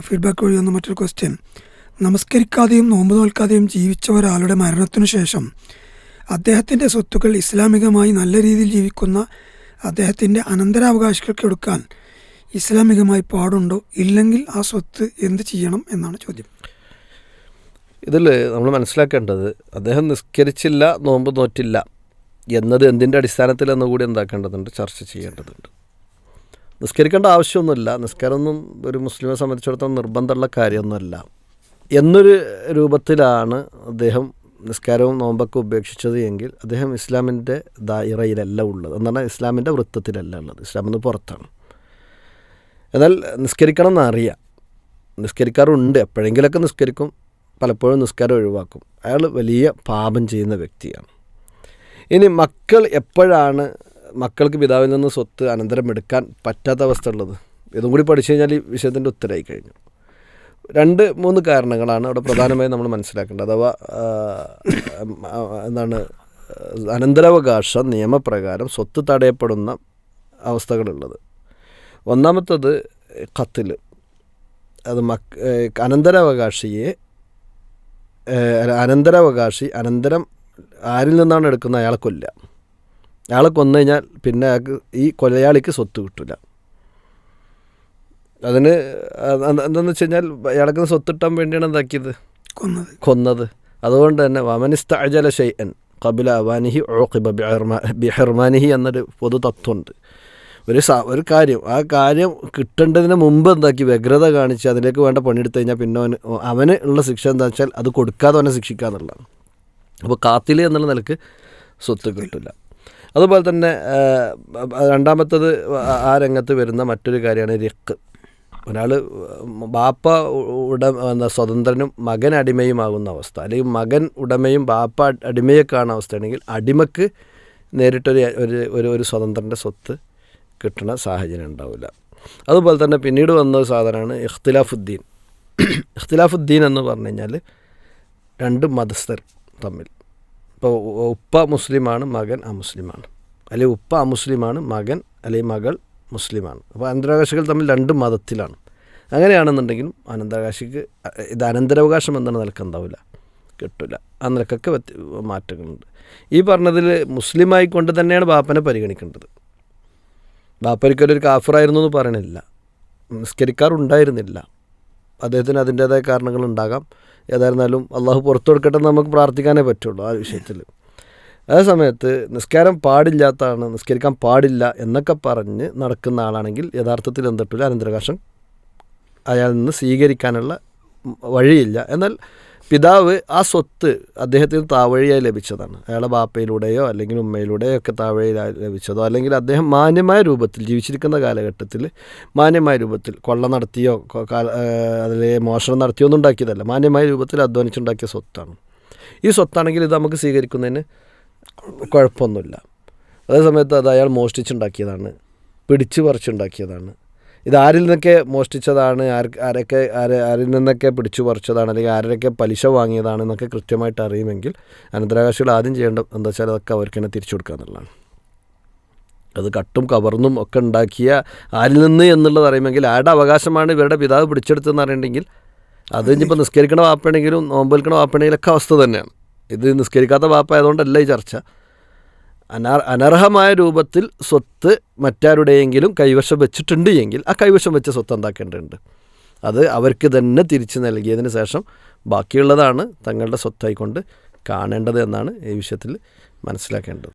Feedback വഴി വന്ന മറ്റൊരു ക്വസ്റ്റ്യൻ നമസ്കരിക്കാതെയും നോമ്പ് നോൽക്കാതെയും ജീവിച്ച ഒരാളുടെ മരണത്തിനു ശേഷം അദ്ദേഹത്തിന്റെ സ്വത്തുക്കൾ ഇസ്ലാമികമായി നല്ല രീതിയിൽ ജീവിക്കുന്ന അദ്ദേഹത്തിന്റെ അനന്തരാവകാശികൾക്ക് എടുക്കാൻ ഇസ്ലാമികമായി പാടുണ്ടോ? ഇല്ലെങ്കിൽ ആ സ്വത്ത് എന്ത് ചെയ്യണം എന്നാണ് ചോദ്യം. ഇതിൽ നമ്മൾ മനസ്സിലാക്കേണ്ടത് അദ്ദേഹം നിസ്കരിച്ചില്ല നോമ്പ് നോറ്റില്ല എന്നത് എന്തിന്റെ അടിസ്ഥാനത്തിലെന്ന് കൂടി എന്താക്കേണ്ടതുണ്ട് ചർച്ച ചെയ്യേണ്ടതുണ്ട്. നിസ്കരിക്കേണ്ട ആവശ്യമൊന്നുമില്ല. നിസ്കാരമൊന്നും ഒരു മുസ്ലിമെ സംബന്ധിച്ചിടത്തോളം നിർബന്ധമുള്ള കാര്യമൊന്നുമല്ല. എന്നൊരു രൂപത്തിലാണ് അദ്ദേഹം നിസ്കാരവും നോമ്പൊക്കെ ഉപേക്ഷിച്ചത് എങ്കിൽ അദ്ദേഹം ഇസ്ലാമിന്റെ ദായിറയിലല്ല ഉള്ളത്. എന്ന് പറഞ്ഞാൽ ഇസ്ലാമിന്റെ വൃത്തത്തിലല്ല ഉള്ളത്. ഇസ്ലാം ഒന്ന് പുറത്താണ്. എന്നാൽ നിസ്കരിക്കണം എന്നറിയാം. നിസ്കരിക്കാറുണ്ട്. എപ്പോഴെങ്കിലൊക്കെ നിസ്കരിക്കും. പലപ്പോഴും നിസ്കാരം ഒഴിവാക്കും. അയാൾ വലിയ പാപം ചെയ്യുന്ന വ്യക്തിയാണ്. ഇനി മക്കൾ എപ്പോഴാണ് മക്കൾക്ക് പിതാവിൽ നിന്ന് സ്വത്ത് അനന്തരം എടുക്കാൻ പറ്റാത്ത അവസ്ഥ ഉള്ളത് ഇതും കൂടി പഠിച്ചു കഴിഞ്ഞാൽ ഈ വിഷയത്തിന്റെ ഉത്തരമായി കഴിഞ്ഞു. രണ്ട് മൂന്ന് കാരണങ്ങളാണ് അവിടെ പ്രധാനമായും നമ്മൾ മനസ്സിലാക്കേണ്ടത്. അഥവാ എന്താണ് അനന്തരാവകാശ നിയമപ്രകാരം സ്വത്ത് തടയപ്പെടുന്ന അവസ്ഥകളുള്ളത്. ഒന്നാമത്തത് കത്തിൽ അത് മക് ഏഹ് അനന്തരാവകാശിയെ അനന്തരാവകാശി അനന്തരം ആരിൽ നിന്നാണ് എടുക്കുന്നത് അയാളെ കൊല്ലുക. അയാളെ കൊന്നു കഴിഞ്ഞാൽ പിന്നെ അയാൾക്ക് ഈ കൊലയാളിക്ക് സ്വത്ത് കിട്ടില്ല അതിന് അത് എന്താണെന്ന് വെച്ച് കഴിഞ്ഞാൽ അയാൾക്ക് സ്വത്ത് കിട്ടാൻ വേണ്ടിയാണ് എന്താക്കിയത് കൊന്നത്. കൊന്നത്. അതുകൊണ്ട് തന്നെ വമനിസ്ത അജല ഷെയ്യൻ കബില അവാനിഹി ഓഖിബ ബിഹർമാനിഹി എന്നൊരു പൊതു തത്വമുണ്ട്. ഒരു സ ഒരു കാര്യം ആ കാര്യം കിട്ടേണ്ടതിന് മുമ്പ് എന്താക്കി വ്യഗ്രത കാണിച്ച് അതിലേക്ക് വേണ്ട പണിയെടുത്ത് കഴിഞ്ഞാൽ പിന്നെ അവന് അവന് ഉള്ള ശിക്ഷ എന്താ വെച്ചാൽ അത് കൊടുക്കാതെ അവനെ ശിക്ഷിക്കുക എന്നുള്ളതാണ് അപ്പോൾ കാത്തിൽ എന്നുള്ള നിലയ്ക്ക് സ്വത്ത് കിട്ടില്ല അതുപോലെ തന്നെ രണ്ടാമത്തത് ആ- രംഗത്ത് വരുന്ന മറ്റൊരു കാര്യമാണ് രക്ക് ഒരാൾ ബാപ്പ ഉട സ്വതന്ത്രനും മകൻ അടിമയുമാകുന്ന അവസ്ഥ. അല്ലെങ്കിൽ മകൻ ഉടമയും ബാപ്പ അടിമയെ കാണുന്ന അവസ്ഥയാണെങ്കിൽ അടിമക്ക് നേരിട്ടൊരു ഒരു ഒരു ഒരു സ്വതന്ത്രന്റെ സ്വത്ത് കിട്ടുന്ന സാഹചര്യം ഉണ്ടാവില്ല. അതുപോലെ തന്നെ പിന്നീട് വന്ന ഒരു സാധനമാണ് ഇഖ്തിലാഫുദ്ദീൻ. ഇഖ്തിലാഫുദ്ദീൻ എന്ന് പറഞ്ഞു കഴിഞ്ഞാൽ രണ്ട് മതസ്ഥർ തമ്മിൽ. ഇപ്പോൾ ഉപ്പ മുസ്ലിമാണ് മകൻ അമുസ്ലിമാണ്. അല്ലെങ്കിൽ ഉപ്പ അമുസ്ലിമാണ് മകൻ അല്ലെങ്കിൽ മകൾ മുസ്ലിമാണ്. അപ്പോൾ അനന്തരാവകാശികൾ തമ്മിൽ രണ്ട് മതത്തിലാണ്. അങ്ങനെയാണെന്നുണ്ടെങ്കിലും അനന്തരാവകാശിക്ക് ഇത് അനന്തരാവകാശം എന്താണ് നിലയ്ക്ക് ഉണ്ടാവില്ല കിട്ടില്ല ആ നിലക്കൊക്കെ മാറ്റങ്ങളുണ്ട്. ഈ പറഞ്ഞതിൽ മുസ്ലിമായിക്കൊണ്ട് തന്നെയാണ് ബാപ്പനെ പരിഗണിക്കേണ്ടത്. ബാപ്പ ഒരിക്കലും ഒരു കാഫറായിരുന്നു എന്ന് പറയണില്ല. നിസ്കരിക്കാറുണ്ടായിരുന്നില്ല. അദ്ദേഹത്തിന് അതിന്റേതായ കാരണങ്ങളുണ്ടാകാം. ഏതായിരുന്നാലും അള്ളാഹു പുറത്തു കൊടുക്കട്ടെ എന്ന് നമുക്ക് പ്രാർത്ഥിക്കാനേ പറ്റുള്ളൂ ആ വിഷയത്തിൽ. അതേ സമയത്ത് നിസ്കാരം പാടില്ലാത്തതാണ് നിസ്കരിക്കാൻ പാടില്ല എന്നൊക്കെ പറഞ്ഞ് നടക്കുന്ന ആളാണെങ്കിൽ യഥാർത്ഥത്തിൽ എന്തിട്ടില്ല അനന്തരകാശം അയാളിൽ നിന്ന് സ്വീകരിക്കാനുള്ള വഴിയില്ല. എന്നാൽ പിതാവ് ആ സ്വത്ത് അദ്ദേഹത്തിന് താവഴിയായി ലഭിച്ചതാണ്. അയാളെ ബാപ്പയിലൂടെയോ അല്ലെങ്കിൽ ഉമ്മയിലൂടെയോ ഒക്കെ താവഴിയായി ലഭിച്ചതോ അല്ലെങ്കിൽ അദ്ദേഹം മാന്യമായ രൂപത്തിൽ ജീവിച്ചിരിക്കുന്ന കാലഘട്ടത്തിൽ മാന്യമായ രൂപത്തിൽ കൊള്ള നടത്തിയോ അതിൽ മോഷണം നടത്തിയോ ഒന്നും ഉണ്ടാക്കിയതല്ല. മാന്യമായ രൂപത്തിൽ അധ്വാനിച്ചുണ്ടാക്കിയ സ്വത്താണ്. ഈ സ്വത്താണെങ്കിൽ ഇത് നമുക്ക് സ്വീകരിക്കുന്നതിന് കുഴപ്പമൊന്നുമില്ല. അതേസമയത്ത് അത് അയാൾ മോഷ്ടിച്ചുണ്ടാക്കിയതാണ്. പിടിച്ചു പറിച്ചുണ്ടാക്കിയതാണ് ഇത് ആരിൽ നിന്നൊക്കെ മോഷ്ടിച്ചതാണ്? ആരൊക്കെ ആര് ആരിൽ നിന്നൊക്കെ പിടിച്ചു പറിച്ചതാണ്? അല്ലെങ്കിൽ ആരൊക്കെ പലിശ വാങ്ങിയതാണ് എന്നൊക്കെ കൃത്യമായിട്ട് അറിയുമെങ്കിൽ അനന്തരാകാശികൾ ആദ്യം ചെയ്യേണ്ട എന്താ വെച്ചാൽ അതൊക്കെ അവർക്ക് തന്നെ തിരിച്ചു കൊടുക്കുക എന്നുള്ളതാണ്. അത് കട്ടും കവർന്നും ഒക്കെ ഉണ്ടാക്കിയ ആരിൽ നിന്ന് എന്നുള്ളത് അറിയുമെങ്കിൽ ആരുടെ അവകാശമാണ് ഇവരുടെ പിതാവ് പിടിച്ചെടുത്തതെന്ന് അറിയണമെങ്കിൽ അത് ഇനിയിപ്പോൾ നിസ്കരിക്കണ വാപ്പയാണെങ്കിലും നോമ്പെടുക്കണ വാപ്പയാണെങ്കിലൊക്കെ അവസ്ഥ തന്നെയാണ്. ഇത് നിസ്കരിക്കാത്ത വാപ്പായതുകൊണ്ടല്ല ഈ ചർച്ച. അനാർ അനർഹമായ രൂപത്തിൽ സ്വത്ത് മറ്റാരുടെയെങ്കിലും കൈവശം വെച്ചിട്ടുണ്ട് എങ്കിൽ ആ കൈവശം വെച്ച സ്വത്ത് എന്താക്കേണ്ടതുണ്ട്? അത് അവർക്ക് തന്നെ തിരിച്ചു നൽകിയതിന് ശേഷം ബാക്കിയുള്ളതാണ് തങ്ങളുടെ സ്വത്തായിക്കൊണ്ട് കാണേണ്ടത് എന്നാണ് ഈ വിഷയത്തിൽ മനസ്സിലാക്കേണ്ടത്.